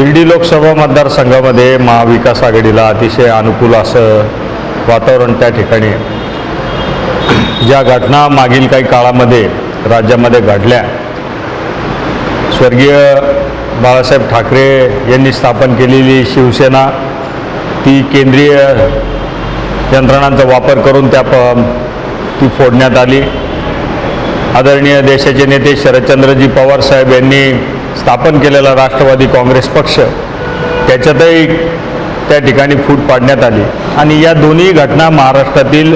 शिर्डी लोकसभा मतदारसंघामध्ये महाविकास आघाडीला अतिशय अनुकूल असं वातावरण त्या ठिकाणी ज्या घटना मागील काही काळामध्ये राज्यामध्ये घडल्या. स्वर्गीय बाळासाहेब ठाकरे यांनी स्थापन केलेली शिवसेना ती केंद्रीय यंत्रणांचा वापर करून त्या प ती फोडण्यात आली. आदरणीय देशाचे नेते शरदचंद्रजी पवार साहेब यांनी स्थापन केलेला राष्ट्रवादी काँग्रेस पक्ष त्याच्यातही त्या ठिकाणी फूट पाडण्यात आली. आणि या दोन्ही घटना महाराष्ट्रातील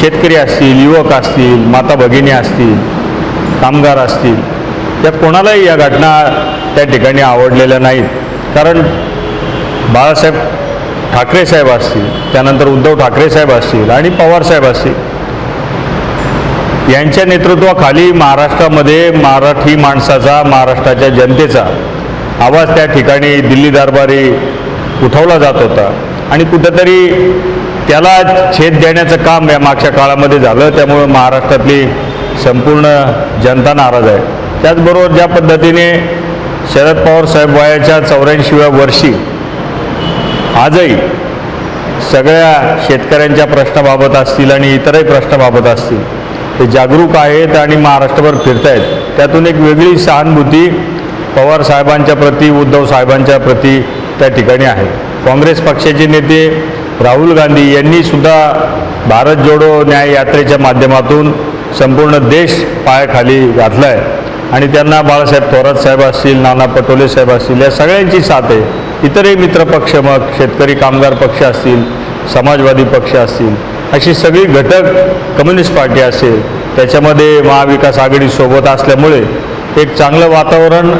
शेतकरी असतील युवक असतील माता भगिनी असतील कामगार असतील त्या कोणालाही या घटना त्या ठिकाणी आवडलेल्या नाहीत. कारण बाळासाहेब ठाकरे साहेब असतील त्यानंतर उद्धव ठाकरे साहेब असतील आणि पवारसाहेब असतील यांच्या नेतृत्वाखाली महाराष्ट्रामध्ये मराठी माणसाचा महाराष्ट्राच्या जनतेचा आवाज त्या ठिकाणी दिल्ली दरबारी उठवला जात होता. आणि कुठंतरी त्याला छेद देण्याचं काम या मागच्या काळामध्ये झालं त्यामुळे महाराष्ट्रातली संपूर्ण जनता नाराज आहे. त्याचबरोबर ज्या पद्धतीने शरद पवार साहेब वयाच्या चौऱ्याऐंशीव्या वर्षी आजही सगळ्या शेतकऱ्यांच्या प्रश्नाबाबत असतील आणि इतरही प्रश्नाबाबत असतील ते जागरूक आहेत आणि महाराष्ट्रभर फिरत आहेत त्यातून एक वेगळी सहानुभूती पवार साहेबांच्या प्रती उद्धव साहेबांच्या प्रती त्या ठिकाणी आहे. काँग्रेस पक्षाचे नेते राहुल गांधी यांनी सुद्धा भारत जोडो न्याय यात्रेच्या माध्यमातून संपूर्ण देश पायाखाली घातला आहे आणि त्यांना बाळासाहेब थोरात साहेब असतील नाना पटोले साहेब असतील या सगळ्यांची साथ आहे. इतरही मित्रपक्ष मग शेतकरी कामगार पक्ष असतील समाजवादी पक्ष असतील अशी सगळी घटक कम्युनिस्ट पार्टी असेल त्याच्यामध्ये महाविकास आघाडीसोबत असल्यामुळे एक चांगलं वातावरण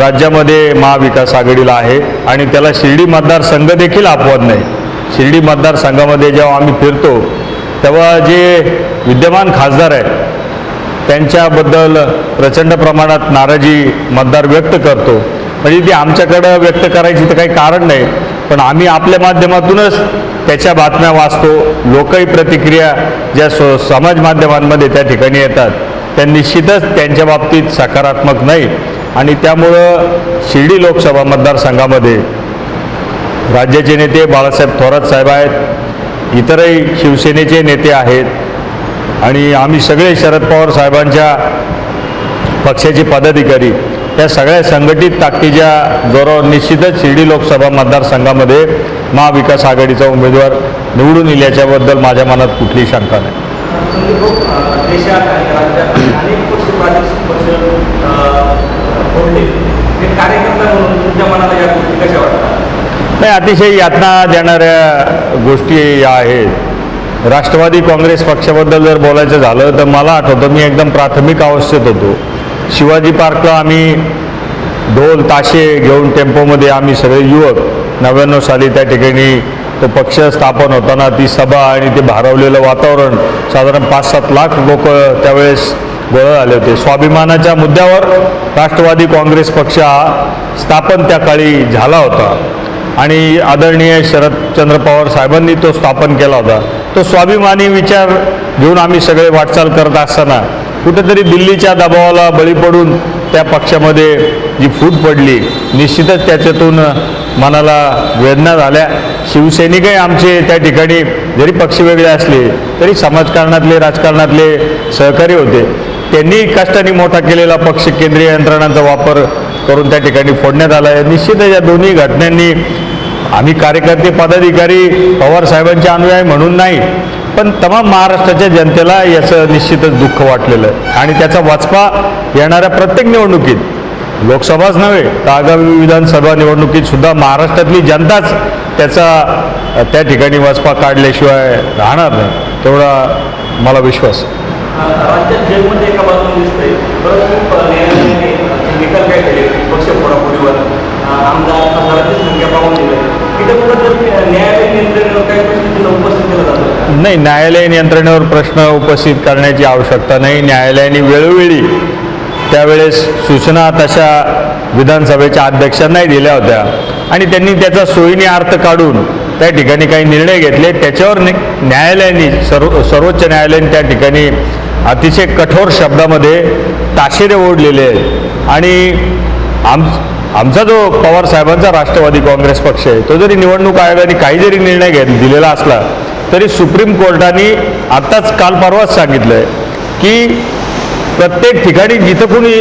राज्यामध्ये महाविकास आघाडीला आहे आणि त्याला शिर्डी मतदारसंघ देखील अपवाद नाही. शिर्डी मतदारसंघामध्ये जेव्हा आम्ही फिरतो तेव्हा जे विद्यमान खासदार आहेत त्यांच्याबद्दल प्रचंड प्रमाणात नाराजी मतदार व्यक्त करतो. म्हणजे ती आमच्याकडं व्यक्त करायची तर काही कारण नाही. पण आम्ही आपल्या माध्यमातूनच त्याच्या बातम्या वाचतो. लोकही प्रतिक्रिया ज्या सो समाज माध्यमांमध्ये त्या ठिकाणी येतात. त्या निश्चितच त्यांच्या बाबतीत सकारात्मक नाही आणि त्यामुळं शिर्डी लोकसभा मतदारसंघामध्ये राज्याचे नेते बाळासाहेब थोरात साहेब आहेत. इतरही शिवसेनेचे नेते आहेत. आणि आम्ही सगळे शरद पवार साहेबांच्या पक्षाचे पदाधिकारी. या सगळ्या संघटित ताकदीच्या जोरावर निश्चितच शिर्डी लोकसभा मतदारसंघामध्ये महाविकास आघाडीचा उमेदवार निवडून येईल याच्याबद्दल माझ्या मनात कुठलीही शंका नाही. नाही अतिशय यातना देणाऱ्या गोष्टी या आहेत. राष्ट्रवादी काँग्रेस पक्षाबद्दल जर बोलायचं झालं तर मला आठवतं मी एकदम प्राथमिक अवस्थेत होतो. शिवाजी पार्कला आम्ही ढोल ताशे घेऊन टेम्पोमध्ये आम्ही सगळे युवक नव्याण्णव साली त्या ठिकाणी तो पक्ष स्थापन होताना ती सभा आणि ते भारावलेलं वातावरण साधारण पाच सात लाख लोक त्यावेळेस गोळा झाले होते. स्वाभिमानाच्या मुद्द्यावर राष्ट्रवादी काँग्रेस पक्ष हा स्थापन त्या काळी झाला होता. आणि आदरणीय शरदचंद्र पवार साहेबांनी तो स्थापन केला होता. तो स्वाभिमानी विचार घेऊन आम्ही सगळे वाटचाल करत असताना कुठेतरी दिल्लीच्या दबावाला बळी पडून त्या पक्षामध्ये जी फूट पडली निश्चितच त्याच्यातून मनाला वेदना झाल्या. शिवसैनिकही आमचे त्या ठिकाणी जरी पक्ष वेगळे असले तरी समाजकारणातले राजकारणातले सहकारी होते. त्यांनी कष्टाने मोठा केलेला पक्ष केंद्रीय यंत्रणांचा वापर करून त्या ठिकाणी फोडण्यात आला आहे. निश्चितच या दोन्ही घटनांनी आम्ही कार्यकर्ते पदाधिकारी पवार साहेबांचे अनुयायी म्हणून नाही पण तमाम महाराष्ट्राच्या जनतेला याचं निश्चितच दुःख वाटलेलं आहे. आणि त्याचा वाचपा येणाऱ्या प्रत्येक निवडणुकीत लोकसभाच नव्हे तर आगामी विधानसभा निवडणुकीत सुद्धा महाराष्ट्रातली जनताच त्याचा त्या ठिकाणी वाचपा काढल्याशिवाय राहणार नाही. तेवढा मला विश्वास आहे. आमदार खासदारांची संख्या पाहून दिली. न्यायालयीन यंत्रणेवर काही प्रश्न उपस्थित केला जातो नाही न्यायालयीन यंत्रणेवर प्रश्न उपस्थित करण्याची आवश्यकता नाही. न्यायालयाने वेळोवेळी त्यावेळेस सूचना तशा विधानसभेच्या अध्यक्षांनाही दिल्या होत्या. आणि त्यांनी त्याचा सोयीने अर्थ काढून त्या ठिकाणी काही निर्णय घेतले. त्याच्यावर न्यायालयाने सर्व सर्वोच्च न्यायालयाने त्या ठिकाणी अतिशय कठोर शब्दामध्ये ताशेरे ओढलेले आहेत. आणि आम आमचा जो पवार साहेबांचा राष्ट्रवादी काँग्रेस पक्ष आहे तो जरी निवडणूक आयोगाने काही जरी निर्णय घेत दिलेला असला तरी सुप्रीम कोर्टाने आत्ताच काल परवाच सांगितलं आहे की प्रत्येक ठिकाणी जिथं कुणी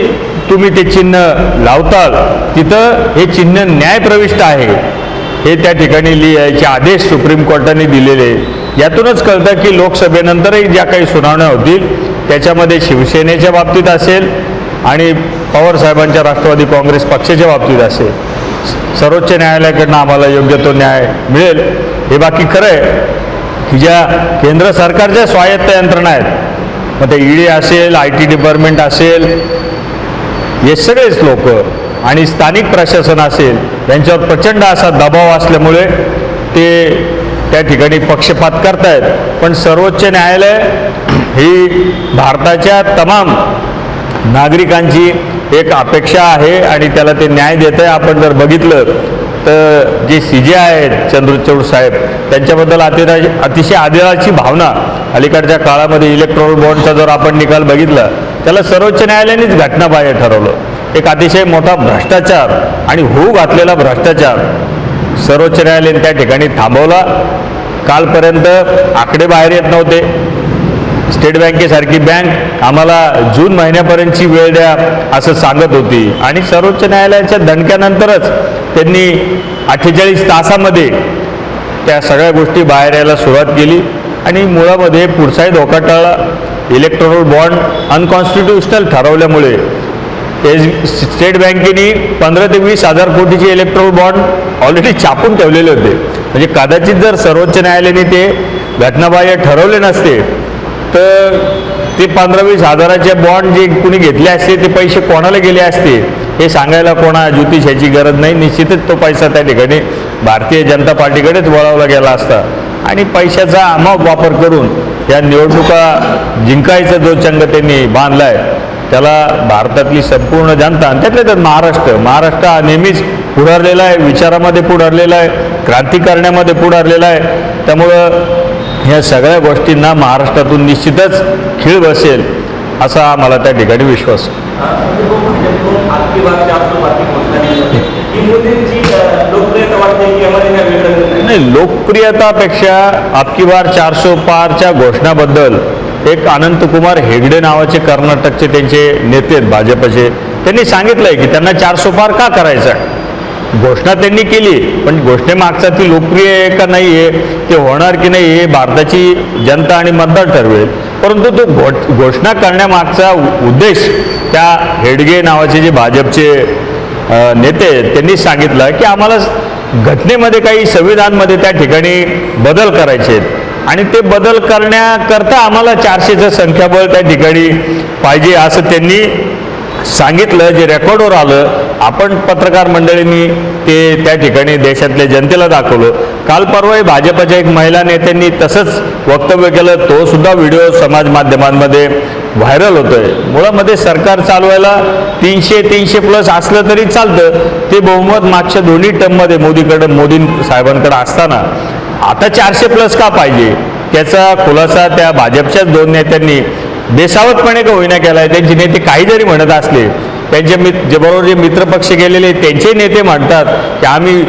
तुम्ही ते चिन्ह लावताल तिथं हे चिन्ह न्यायप्रविष्ट आहे. हे त्या ठिकाणी लिहायचे आदेश सुप्रीम कोर्टाने दिलेले यातूनच कळतं की लोकसभेनंतरही ज्या काही सुनावण्या होतील त्याच्यामध्ये शिवसेनेच्या बाबतीत असेल आणि पवार साहेबांच्या राष्ट्रवादी काँग्रेस पक्षाच्या बाबतीत असेल सर्वोच्च न्यायालयाकडनं आम्हाला योग्य तो न्याय मिळेल. हे बाकी खरं आहे. की ज्या केंद्र सरकारच्या स्वायत्त यंत्रणा आहेत. मग ते ईडी असेल आय टी डिपार्टमेंट असेल हे सगळेच लोक आणि स्थानिक प्रशासन असेल यांच्यावर प्रचंड असा दबाव असल्यामुळे ते त्या ठिकाणी पक्षपात करतायत. पण सर्वोच्च न्यायालय ही भारताच्या तमाम नागरिकांची एक अपेक्षा आहे आणि त्याला ते न्याय देत आहे आपण जर बघितलं तर जे सी जे आहेत चंद्रचूड साहेब त्यांच्याबद्दल अतिराय अतिशय आदराची भावना. अलीकडच्या काळामध्ये इलेक्ट्रॉनिक बॉन्डचा जर आपण निकाल बघितला त्याला सर्वोच्च न्यायालयानेच घटनाबाह्य ठरवलं. एक अतिशय मोठा भ्रष्टाचार आणि होऊ घातलेला भ्रष्टाचार सर्वोच्च न्यायालयाने त्या ठिकाणी थांबवला. कालपर्यंत आकडे बाहेर येत नव्हते. स्टेट बँकेसारखी बँक आम्हाला जून महिन्यापर्यंतची वेळ द्या असं सांगत होती. आणि सर्वोच्च न्यायालयाच्या दणक्यानंतरच त्यांनी अठ्ठेचाळीस तासामध्ये त्या सगळ्या गोष्टी बाहेर यायला सुरुवात केली. आणि मुळामध्ये पुढचाही धोका टळला. इलेक्ट्रॉनिक बॉन्ड अनकॉन्स्टिट्युशनल ठरवल्यामुळे एस स्टेट बँकेने पंधरा ते वीस हजार कोटीचे इलेक्ट्रॉनिक बॉन्ड ऑलरेडी छापून ठेवलेले होते. म्हणजे कदाचित जर सर्वोच्च न्यायालयाने ते घटनाबाह्य ठरवले नसते तर ते पंधरा वीस हजाराचे बॉन्ड जे कुणी घेतले असते ते पैसे कोणाला गेले असते हे सांगायला कोणा ज्योतिष गरज नाही. निश्चितच तो पैसा त्या ठिकाणी भारतीय जनता पार्टीकडेच वळवला गेला असता. आणि पैशाचा अमाप वापर करून या निवडणुका जिंकायचा जो चंग त्यांनी बांधला आहे त्याला भारतातली संपूर्ण जनता आणि त्यातल्या त्यात महाराष्ट्र महाराष्ट्र हा नेहमीच पुढारलेला आहे विचारामध्ये पुढारलेला आहे क्रांती करण्यामध्ये पुढारलेला आहे. त्यामुळं ह्या सगळ्या गोष्टींना महाराष्ट्रातून निश्चितच खीळ बसेल असा मला त्या ठिकाणी विश्वास आहे. नाही लोकप्रियतापेक्षा आपकी बार चारसो पारच्या घोषणाबद्दल एक अनंतकुमार हेगडे नावाचे कर्नाटकचे त्यांचे नेते आहेत भाजपचे त्यांनी सांगितलं आहे की त्यांना चारसो पार का करायचं आहे घोषणा त्यांनी केली पण घोषणेमागचा ती लोकप्रिय आहे का नाही आहे ते होणार की नाही हे भारताची जनता आणि मतदार ठरवेल. परंतु तो घो घोषणा करण्यामागचा उद्देश त्या हेडगे नावाचे जे भाजपचे नेते आहेत, त्यांनी सांगितलं की आम्हाला घटनेमध्ये काही संविधानमध्ये त्या ठिकाणी बदल करायचे आहेत. आणि ते बदल करण्याकरता आम्हाला चारशेचं संख्याबळ त्या ठिकाणी पाहिजे असं त्यांनी सांगितलं जे रेकॉर्डवर आलं आपण पत्रकार मंडळींनी ते त्या ठिकाणी देशातल्या जनतेला दाखवलं. काल परवाही भाजपच्या एक महिला नेत्यांनी तसंच वक्तव्य केलं तो सुद्धा व्हिडिओ समाज माध्यमांमध्ये व्हायरल होतोय. मुळामध्ये सरकार चालवायला तीनशे तीनशे प्लस असलं तरी चालतं. ते बहुमत मागच्या दोन्ही टर्ममध्ये मोदीकडं मोदी साहेबांकडे असताना. आता चारशे प्लस का पाहिजे? त्याचा खुलासा त्या भाजपच्याच दोन नेत्यांनी देशावतपणे का होईना केला आहे त्यांचे नेते काही जरी म्हणत असले त्यांचे मित जे बरोबर जे मित्रपक्ष गेलेले त्यांचे नेते म्हणतात की आम्ही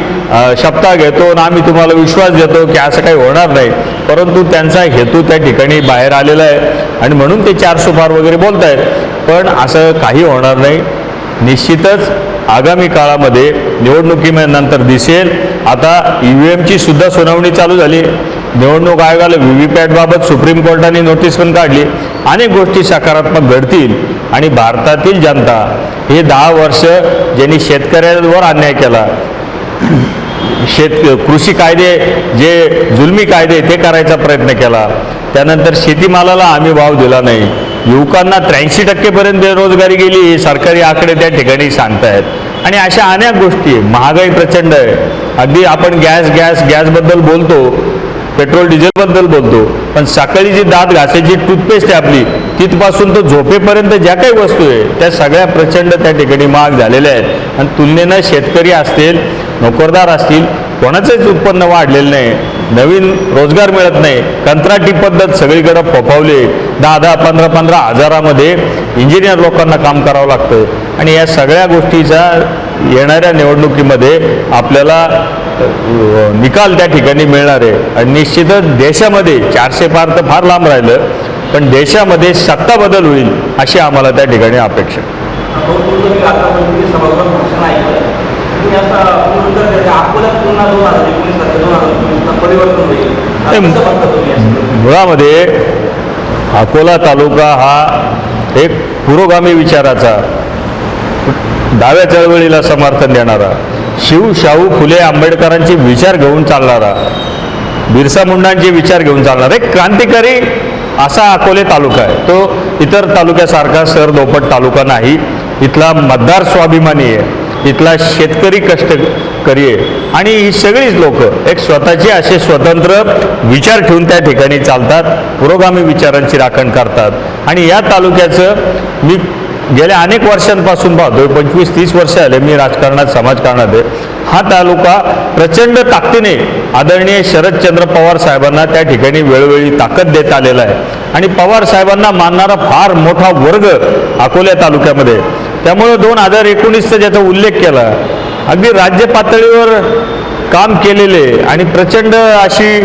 शपथा घेतो आणि आम्ही तुम्हाला विश्वास देतो की असं काही होणार नाही. परंतु त्यांचा हेतू त्या ठिकाणी बाहेर आलेला आहे आणि म्हणून ते चार सुपार वगैरे बोलत आहेत पण असं काही होणार नाही. निश्चितच आगामी काळामध्ये निवडणुकीनंतर दिसेल. आता ई व्ही एमची सुद्धा सुनावणी चालू झाली. निवडणूक आयोगाला व्ही व्ही पॅटबाबत सुप्रीम कोर्टाने नोटीस पण काढली. अनेक गोष्टी सकारात्मक घडतील आणि भारतातील जनता हे दहा वर्ष ज्यांनी शेतकऱ्यांवर अन्याय केला शेत कृषी कायदे जे जुलमी कायदे ते करायचा प्रयत्न केला. त्यानंतर शेतीमालाला आम्ही भाव दिला नाही. युवकांना त्र्याऐंशी टक्केपर्यंत बेरोजगारी गेली हे सरकारी आकडे त्या ठिकाणी सांगतायत. आणि अशा अनेक गोष्टी महागाई प्रचंड आहे. अगदी आपण गॅस गॅस गॅसबद्दल बोलतो पेट्रोल डिझेलबद्दल बोलतो. पण सकाळी जी दात घासायची टूथपेस्ट आहे आपली तिथपासून तर झोपेपर्यंत ज्या काही वस्तू आहे त्या सगळ्या प्रचंड त्या ठिकाणी महाग झालेल्या आहेत. आणि तुलनेनं शेतकरी असतील नोकरदार असतील कोणाचंच उत्पन्न वाढलेलं नाही. नवीन रोजगार मिळत नाही. कंत्राटी पद्धत सगळीकडे फोफावली. दहा दहा पंधरा पंधरा हजारामध्ये इंजिनियर लोकांना काम करावं लागतं. आणि या सगळ्या गोष्टीचा येणाऱ्या निवडणुकीमध्ये आपल्याला निकाल त्या ठिकाणी मिळणार. आहे आणि निश्चितच देशामध्ये चारशे पार तर फार लांब राहिलं पण देशामध्ये सत्ता बदल होईल अशी आम्हाला त्या ठिकाणी अपेक्षा. मुळामध्ये अकोला तालुका हा एक पुरोगामी विचाराचा डाव्या चळवळीला समर्थन देणारा. शिव शाहू फुले आंबेडकरांचे विचार घेऊन चालणारा बिरसा मुंडांचे विचार घेऊन चालणार एक क्रांतिकारी असा अकोले तालुका आहे. तो इतर तालुक्यासारखा सरदोपट तालुका नाही. इथला मतदार स्वाभिमानी आहे. इथला शेतकरी कष्टकरी आहे. आणि ही सगळीच लोक एक स्वतःचे असे स्वतंत्र विचार ठेवून त्या ठिकाणी चालतात. पुरोगामी विचारांची राखण करतात. आणि या तालुक्याचं मी गेल्या अनेक वर्षांपासून पाहतोय पंचवीस तीस वर्ष आले मी राजकारणात समाजकारणात आहे. हा तालुका प्रचंड ताकदीने आदरणीय शरदचंद्र पवार साहेबांना त्या ठिकाणी वेळोवेळी ताकद देत आलेला आहे. आणि पवार साहेबांना मानणारा फार मोठा वर्ग अकोल्या तालुक्यामध्ये त्यामुळं दोन हजार एकोणीसचा ज्याचा उल्लेख केला अगदी राज्य पातळीवर काम केलेले आणि प्रचंड अशी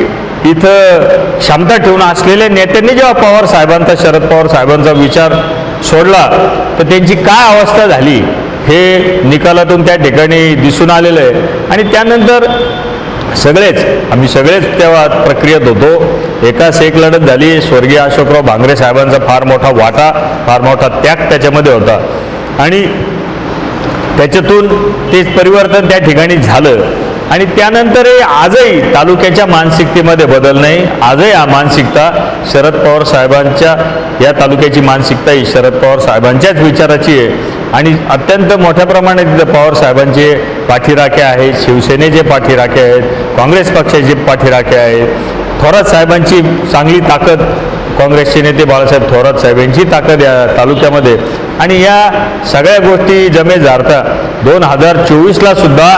इथं क्षमता ठेवून असलेल्या नेत्यांनी जेव्हा पवार साहेबांचा शरद पवार साहेबांचा विचार सोडला तर त्यांची काय अवस्था झाली हे निकालातून त्या ठिकाणी दिसून आलेलं आहे. आणि त्यानंतर सगळेच आम्ही सगळेच तेव्हा प्रक्रियेत होतो एकाच एक लढत झाली. स्वर्गीय अशोकराव भांगरे साहेबांचा फार मोठा वाटा फार मोठा त्याग त्याच्यामध्ये होता. आणि त्याच्यातून ते परिवर्तन त्या ठिकाणी झालं. आणि त्यानंतरही आजही तालुक्याच्या मानसिकतेमध्ये बदल नाही. आजही हा मानसिकता शरद पवार साहेबांच्या या तालुक्याची मानसिकता ही शरद पवार साहेबांच्याच विचाराची आहे. आणि अत्यंत मोठ्या प्रमाणात तिथं पवार साहेबांचे पाठीराखे आहेत शिवसेनेचे पाठीराखे आहेत काँग्रेस पक्षाचे पाठीराखे आहेत. थोरात साहेबांची चांगली ताकद काँग्रेसचे नेते बाळासाहेब थोरात साहेब यांची ताकद या तालुक्यामध्ये आणि या सगळ्या गोष्टी जमे जारता. दोन हजार चोवीसला सुद्धा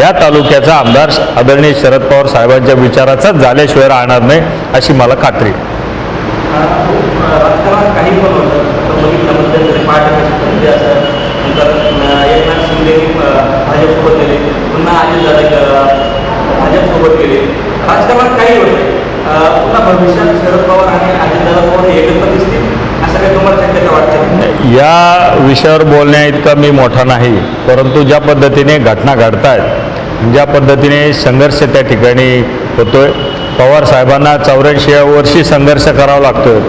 या तालुक्याचा आमदार आदरणीय शरद पवार साहेबांच्या विचाराचाच झाल्याशिवाय राहणार नाही अशी मला खात्री आहे. राजकारणात काही पण होतं तर बघितलं मध्यंतरी पार्टी म्हणजे असं नंतर अं, एकनाथ शिंदे अं, भाजपसोबत गेले पुन्हा अजित दादा भाजपसोबत गेले राजकारणात काही होते अं, पुन्हा भविष्यात शरद पवार आणि अजित दादा पवार हे एकत्र दिसतील असं काही तुम्हाला शक्यता वाटते या विषयावर बोलण्या इतका मी मोठा नाही परंतु ज्या पद्धतीने घटना घडत आहेत ज्या पद्धतीने संघर्ष त्या ठिकाणी होतोय पवार साहेबांना चौऱ्याऐंशी वर्षी संघर्ष करावा लागतोय.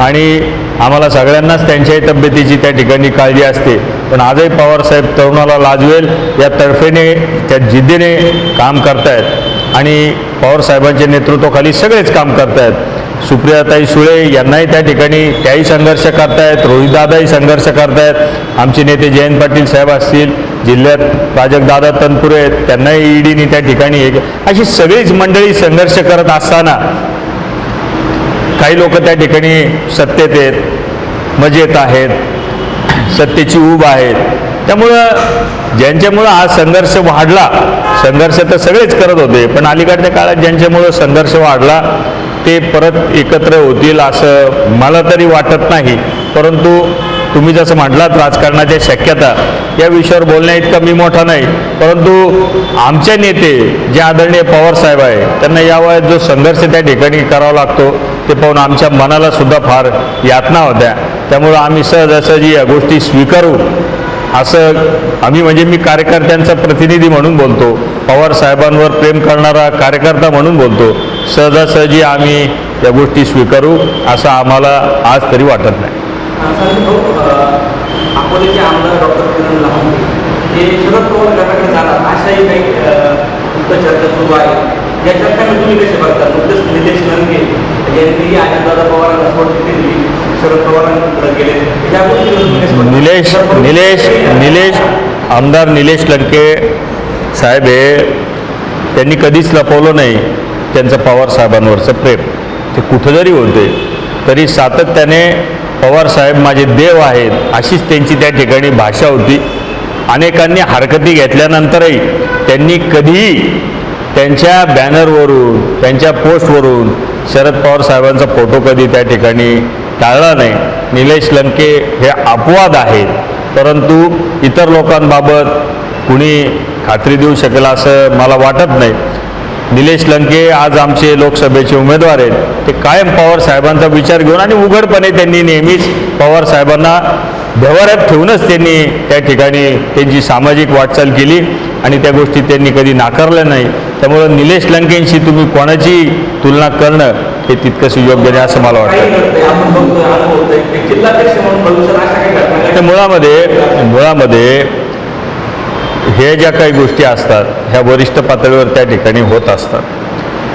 आणि आम्हाला सगळ्यांनाच त्यांच्याही तब्येतीची त्या ठिकाणी काळजी असते. पण आजही पवार साहेब तरुणाला लाजवेल या तर्फेने त्या जिद्दीने काम करतायत. आणि पवार साहेबांच्या नेतृत्वाखाली सगळेच काम करतायत. सुप्रियाताई सुळे यांनाही त्या ठिकाणी त्याही संघर्ष करतायत रोहितदादाही संघर्ष करतायत. आमचे नेते जयंत पाटील साहेब असतील जिल्ह्यात प्राजक्तदादा तनपुरे आहेत त्यांनाही ईडीने त्या ठिकाणी एक अशी सगळीच मंडळी संघर्ष करत असताना काही लोक त्या ठिकाणी सत्तेत आहेत मजेत आहेत सत्तेची ऊब आहेत. त्यामुळं ज्यांच्यामुळं हा संघर्ष वाढला संघर्ष तर सगळेच करत होते पण अलीकडच्या काळात ज्यांच्यामुळं संघर्ष वाढला ते परत एकत्र होतील असं मला तरी वाटत नाही. परंतु तुम्ही जसं म्हटलात राजकारणाच्या शक्यता या विषयावर बोलण्या इतका मी मोठा नाही. परंतु आमचे नेते जे आदरणीय पवारसाहेब आहे त्यांना या वयात जो संघर्ष त्या ठिकाणी करावा लागतो ते पाहून आमच्या मनाला सुद्धा फार यातना होत्या. त्यामुळं आम्ही सहजासहजी या गोष्टी स्वीकारू. असं आम्ही म्हणजे मी कार्यकर्त्यांचा प्रतिनिधी म्हणून बोलतो पवार साहेबांवर प्रेम करणारा कार्यकर्ता म्हणून बोलतो सहजासहजी आम्ही या गोष्टी स्वीकारू असं आम्हाला आज तरी वाटत नाही. संजय चर्चा या चर्चांना तुम्ही कसे बघता? नुकतेच निलेश लंके यांनी अजितदादा पवारांना सोडची दिली. निलेश निलेश निलेश आमदार निलेश लंके साहेब हे त्यांनी कधीच लपवलं नाही त्यांचं पवार साहेबांवरचं प्रेम. ते कुठं जरी होते तरी सातत्याने पवार साहेब माझे देव आहेत अशीच त्यांची त्या ठिकाणी भाषा होती. अनेकांनी हरकती घेतल्यानंतरही त्यांनी कधीही त्यांच्या बॅनरवरून त्यांच्या पोस्टवरून शरद पवार साहेबांचा फोटो कधी त्या ठिकाणी टाळला नाही. निलेश लंके हे अपवाद आहेत. परंतु इतर लोकांबाबत कुणी खात्री देऊ शकेल असं मला वाटत नाही. निलेश लंके आज आमचे लोकसभेचे उमेदवार आहेत. ते कायम पवार साहेबांचा विचार घेऊन आणि उघडपणे त्यांनी नेहमीच पवार साहेबांना व्यवहारात ठेवूनच त्यांनी त्या ठिकाणी त्यांची सामाजिक वाटचाल केली आणि त्या गोष्टी त्यांनी कधी नाकारल्या नाही. त्यामुळं निलेश लंकेंशी तुम्ही कोणाची तुलना करणं हे तितकंच योग्य नाही असं मला वाटतं. तर मुळामध्ये मुळामध्ये हे ज्या काही गोष्टी असतात ह्या वरिष्ठ पातळीवर त्या ठिकाणी होत असतात.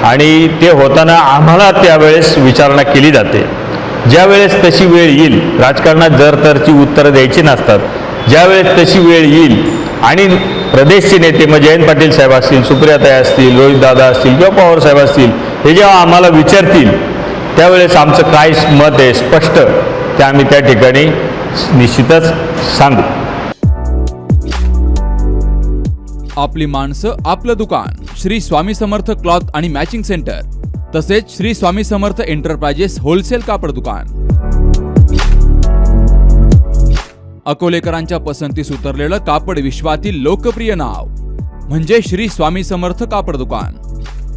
आणि ते होताना आम्हाला त्यावेळेस विचारणा केली जाते. ज्यावेळेस तशी वेळ येईल राजकारणात जर तरची उत्तरं द्यायची नसतात ज्यावेळेस तशी वेळ येईल आणि प्रदेशचे नेते मग जयंत पाटील साहेब असतील सुप्रियाताई असतील रोहितदादा असतील किंवा पवार साहेब असतील हे जेव्हा आम्हाला विचारतील त्यावेळेस आमचं काय मत आहे स्पष्ट. ते आम्ही त्या ठिकाणी निश्चितच सांगू. आपली माणसं आपलं दुकान श्री स्वामी समर्थ क्लॉथ आणि मॅचिंग सेंटर तसेच श्री स्वामी समर्थ एंटरप्राइजेस होलसेल कापड दुकान. अकोलेकरांच्या पसंतीस उतरलेलं कापड विश्वातील लोकप्रिय नाव म्हणजे श्री स्वामी समर्थ कापड दुकान.